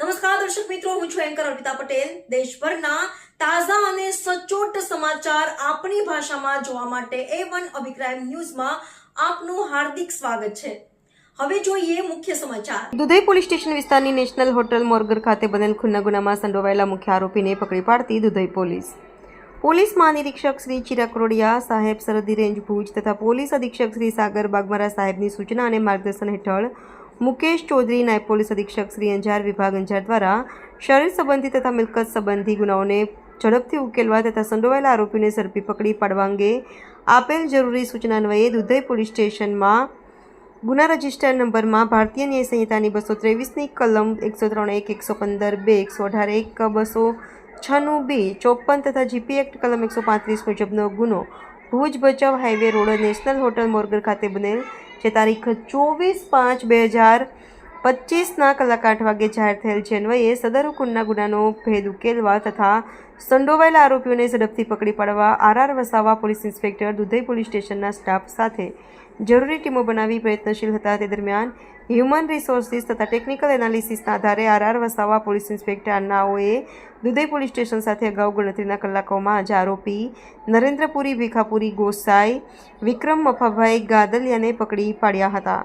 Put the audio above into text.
નમસ્કાર, દર્શક મિત્રો, હું છું એન્કર અર્પિતા પટેલ. દેશભરના તાજા અને સચોટ સમાચાર આપણી ભાષામાં જોવા માટે એ વન અભિપ્રાય ન્યૂઝમાં આપનું હાર્દિક સ્વાગત છે. હવે જોઈએ મુખ્ય સમાચાર. દુધઈ પોલીસ સ્ટેશન વિસ્તારની નેશનલ હોટલ મોરગર ખાતે બનેલ ખુલ્લા ગુનામાં સંડોવાયેલા મુખ્ય આરોપીને પકડી પાડતી દુધઈ પોલીસ. પોલીસ મહાનિરીક્ષક શ્રી ચિરાગ રોડિયા સાહેબ સરહદી રેન્જ ભુજ તથા પોલીસ અધિક્ષક શ્રી સાગર બાગમારા સાહેબની સૂચના અને માર્ગદર્શન હેઠળ મુકેશ ચૌધરી, નાયબ પોલીસ અધિક્ષક શ્રી અંજાર વિભાગ અંજાર દ્વારા શરીર સંબંધી તથા મિલકત સંબંધી ગુનાઓને ઝડપથી ઉકેલવા તથા સંડોવાયેલા આરોપીને ઝડપી પકડી પાડવા અંગે આપેલ જરૂરી સૂચના અન્વયે દુધઈ પોલીસ સ્ટેશનમાં ગુના રજિસ્ટર નંબરમાં ભારતીય ન્યાય સંહિતાની બસો ત્રેવીસની કલમ એકસો ત્રણ એક, એકસો પંદર બે, એકસો અઢાર એક, બસો છન્નું બે, ચોપન તથા જીપી એક્ટ કલમ એકસો પાંત્રીસ મુજબનો ગુનો Bhuj Bhachau highway road national hotel Morgar ખાતે બનેલ જે તારીખ ચોવીસ પાંચ બે હજાર પચીસના કલાક આઠ વાગે જાહેર થયેલ છે અન્વયે સદર હુકુમના ગુનાનો ભેદ ઉકેલવા તથા સંડોવાયેલા આરોપીઓને ઝડપથી પકડી પાડવા RR Vasava police inspector Dudhai police સ્ટેશનના સ્ટાફ સાથે જરૂરી ટીમો બનાવી પ્રયત્નશીલ હતા. તે દરમિયાન હ્યુમન રિસોર્સિસ તથા ટેકનિકલ એનાલિસિસના આધારે આરઆર વસાવા પોલીસ ઇન્સ્પેક્ટર અન્નાઓએ દુધઈ પોલીસ સ્ટેશન સાથે અગાઉ ગણતરીના કલાકોમાં જ આરોપી નરેન્દ્રપુરી ભીખાપુરી ગોસાઈ, વિક્રમ મફાભાઈ ગાદલિયાને પકડી પાડ્યા હતા.